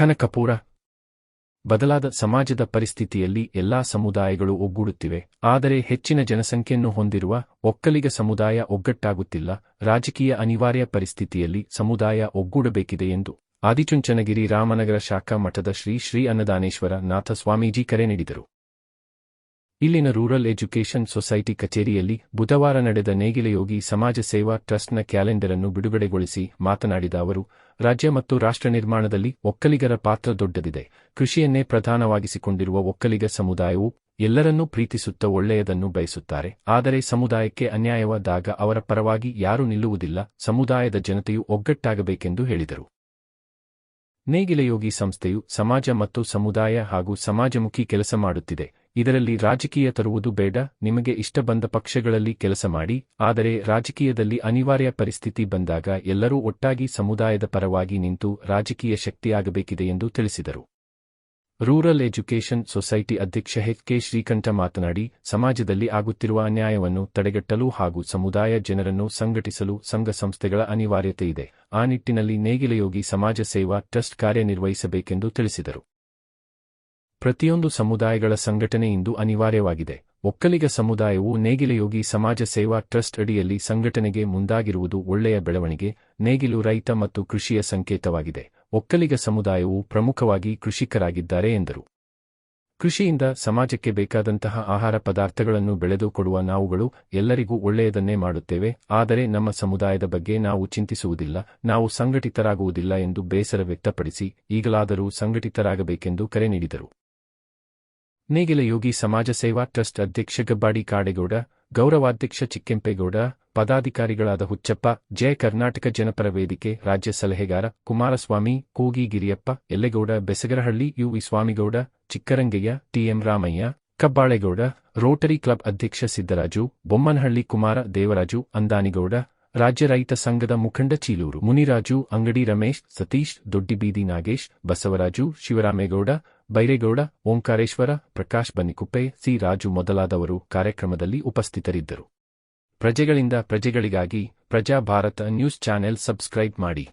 ಕನಕಪುರ ಬದಲಾದ ಸಮಾಜದ ಪರಿಸ್ಥಿತಿಯಲ್ಲಿ ಎಲ್ಲಾ ಸಮುದಾಯಗಳು ಒಗ್ಗೂಡುತ್ತಿವೆ. ಆದರೆ ಹೆಚ್ಚಿನ ಜನಸಂಖ್ಯೆಯನ್ನು ಹೊಂದಿರುವ ಒಕ್ಕಲಿಗ ಸಮುದಾಯ ಒಗ್ಗಟ್ಟಾಗುತ್ತಿಲ್ಲ. ರಾಜಕೀಯ ಅನಿವಾರ್ಯ ಪರಿಸ್ಥಿತಿಯಲ್ಲಿ ಸಮುದಾಯ ಒಗ್ಗೂಡಬೇಕಿದೆ ಎಂದು ಆದಿಚುಂಚನಗಿರಿ ರಾಮನಗರ ಶಾಖಾ ಮಠದ ಶ್ರೀ ಶ್ರೀ ಅನ್ನದಾನೇಶ್ವರ ನಾಥ ಸ್ವಾಮೀಜಿ ಕರೆ ನೀಡಿದರು. ಇಲ್ಲಿನ ರೂರಲ್ ಎಜುಕೇಷನ್ ಸೊಸೈಟಿ ಕಚೇರಿಯಲ್ಲಿ ಬುಧವಾರ ನಡೆದ ನೇಗಿಲಯೋಗಿ ಸಮಾಜ ಸೇವಾ ಟ್ರಸ್ಟ್ನ ಕ್ಯಾಲೆಂಡರ್ ಅನ್ನು ಬಿಡುಗಡೆಗೊಳಿಸಿ ಮಾತನಾಡಿದ ಅವರು, ರಾಜ್ಯ ಮತ್ತು ರಾಷ್ಟ್ರ ನಿರ್ಮಾಣದಲ್ಲಿ ಒಕ್ಕಲಿಗರ ಪಾತ್ರ ದೊಡ್ಡದಿದೆ. ಕೃಷಿಯನ್ನೇ ಪ್ರಧಾನವಾಗಿಸಿಕೊಂಡಿರುವ ಒಕ್ಕಲಿಗ ಸಮುದಾಯವು ಎಲ್ಲರನ್ನೂ ಪ್ರೀತಿಸುತ್ತ ಒಳ್ಳೆಯದನ್ನು ಬಯಸುತ್ತಾರೆ. ಆದರೆ ಸಮುದಾಯಕ್ಕೆ ಅನ್ಯಾಯವಾದಾಗ ಅವರ ಪರವಾಗಿ ಯಾರೂ ನಿಲ್ಲುವುದಿಲ್ಲ. ಸಮುದಾಯದ ಜನತೆಯು ಒಗ್ಗಟ್ಟಾಗಬೇಕೆಂದು ಹೇಳಿದರು. ನೇಗಿಲಯೋಗಿ ಸಂಸ್ಥೆಯು ಸಮಾಜ ಮತ್ತು ಸಮುದಾಯ ಹಾಗೂ ಸಮಾಜಮುಖಿ ಕೆಲಸ ಮಾಡುತ್ತಿದೆ. ಇದರಲ್ಲಿ ರಾಜಕೀಯ ತರುವುದು ಬೇಡ, ನಿಮಗೆ ಇಷ್ಟ ಬಂದ ಪಕ್ಷಗಳಲ್ಲಿ ಕೆಲಸ ಮಾಡಿ, ಆದರೆ ರಾಜಕೀಯದಲ್ಲಿ ಅನಿವಾರ್ಯ ಪರಿಸ್ಥಿತಿ ಬಂದಾಗ ಎಲ್ಲರೂ ಒಟ್ಟಾಗಿ ಸಮುದಾಯದ ಪರವಾಗಿ ನಿಂತು ರಾಜಕೀಯ ಶಕ್ತಿಯಾಗಬೇಕಿದೆ ಎಂದು ತಿಳಿಸಿದರು. ರೂರಲ್ ಎಜುಕೇಷನ್ ಸೊಸೈಟಿ ಅಧ್ಯಕ್ಷ ಹೆಚ್ ಕೆ ಶ್ರೀಕಂಠ ಮಾತನಾಡಿ, ಸಮಾಜದಲ್ಲಿ ಆಗುತ್ತಿರುವ ಅನ್ಯಾಯವನ್ನು ತಡೆಗಟ್ಟಲು ಹಾಗೂ ಸಮುದಾಯ ಜನರನ್ನು ಸಂಘಟಿಸಲು ಸಂಘ ಸಂಸ್ಥೆಗಳ ಅನಿವಾರ್ಯತೆ ಇದೆ. ಆ ನಿಟ್ಟಿನಲ್ಲಿ ನೇಗಿಲಯೋಗಿ ಸಮಾಜ ಸೇವಾ ಟ್ರಸ್ಟ್ ಕಾರ್ಯನಿರ್ವಹಿಸಬೇಕೆಂದು ತಿಳಿಸಿದರು. ಪ್ರತಿಯೊಂದು ಸಮುದಾಯಗಳ ಸಂಘಟನೆ ಇಂದು ಅನಿವಾರ್ಯವಾಗಿದೆ. ಒಕ್ಕಲಿಗ ಸಮುದಾಯವು ನೇಗಿಲಯೋಗಿ ಸಮಾಜ ಸೇವಾ ಟ್ರಸ್ಟ್ ಅಡಿಯಲ್ಲಿ ಸಂಘಟನೆಗೆ ಮುಂದಾಗಿರುವುದು ಒಳ್ಳೆಯ ಬೆಳವಣಿಗೆ, ನೇಗಿಲು ರೈತ ಮತ್ತು ಕೃಷಿಯ ಸಂಕೇತವಾಗಿದೆ. ಒಕ್ಕಲಿಗ ಸಮುದಾಯವು ಪ್ರಮುಖವಾಗಿ ಕೃಷಿಕರಾಗಿದ್ದಾರೆ ಎಂದರು. ಕೃಷಿಯಿಂದ ಸಮಾಜಕ್ಕೆ ಬೇಕಾದಂತಹ ಆಹಾರ ಪದಾರ್ಥಗಳನ್ನು ಬೆಳೆದು ಕೊಡುವ ನಾವುಗಳು ಎಲ್ಲರಿಗೂ ಒಳ್ಳೆಯದನ್ನೇ ಮಾಡುತ್ತೇವೆ, ಆದರೆ ನಮ್ಮ ಸಮುದಾಯದ ಬಗ್ಗೆ ನಾವು ಚಿಂತಿಸುವುದಿಲ್ಲ, ನಾವು ಸಂಘಟಿತರಾಗುವುದಿಲ್ಲ ಎಂದು ಬೇಸರ ವ್ಯಕ್ತಪಡಿಸಿ ಈಗಲಾದರೂ ಸಂಘಟಿತರಾಗಬೇಕೆಂದು ಕರೆ ನೀಡಿದರು. ನೇಗಿಲ ಯೋಗಿ ಸಮಾಜ ಸೇವಾ ಟ್ರಸ್ಟ್ ಅಧ್ಯಕ್ಷ ಗಬ್ಬಾಡಿ ಕಾಡೇಗೌಡ ಗೌರವಾಧ್ಯಕ್ಷ ಚಿಕ್ಕೆಂಪೇಗೌಡ, ಪದಾಧಿಕಾರಿಗಳಾದ ಹುಚ್ಚಪ್ಪ ಜಯ ಕರ್ನಾಟಕ ಜನಪರ ವೇದಿಕೆ, ರಾಜ್ಯ ಸಲಹೆಗಾರ Kumaraswamy, Koogi Giriyappa Ellegowda Besagarahalli U. V. Swamygowda, Chikkarangaiah TM Ramaiah, Kabbalegowda, Rotary club ಅಧ್ಯಕ್ಷ ಸಿದ್ದರಾಜು, ಬೊಮ್ಮನಹಳ್ಳಿ ಕುಮಾರ ದೇವರಾಜು, ಅಂದಾನಿಗೌಡ ರಾಜ್ಯ ರೈತ ಸಂಘದ ಮುಖಂಡ ಚೀಲೂರು, ಮುನಿರಾಜು, ಅಂಗಡಿ ರಮೇಶ್, ಸತೀಶ್ ದೊಡ್ಡಿಬೀದಿ ನಾಗೇಶ್, ಬಸವರಾಜು, ಶಿವರಾಮೇಗೌಡ, ಬೈರೇಗೌಡ, ಓಂಕಾರೇಶ್ವರ, ಪ್ರಕಾಶ್ ಬನ್ನಿಕುಪ್ಪೆ, ಸಿ ರಾಜು ಮೊದಲಾದವರು ಕಾರ್ಯಕ್ರಮದಲ್ಲಿ ಉಪಸ್ಥಿತರಿದ್ದರು. ಪ್ರಜೆಗಳಿಂದ ಪ್ರಜೆಗಳಿಗಾಗಿ ಪ್ರಜಾ ಭಾರತ ನ್ಯೂಸ್ ಚಾನೆಲ್ ಸಬ್ಸ್ಕ್ರೈಬ್ ಮಾಡಿ.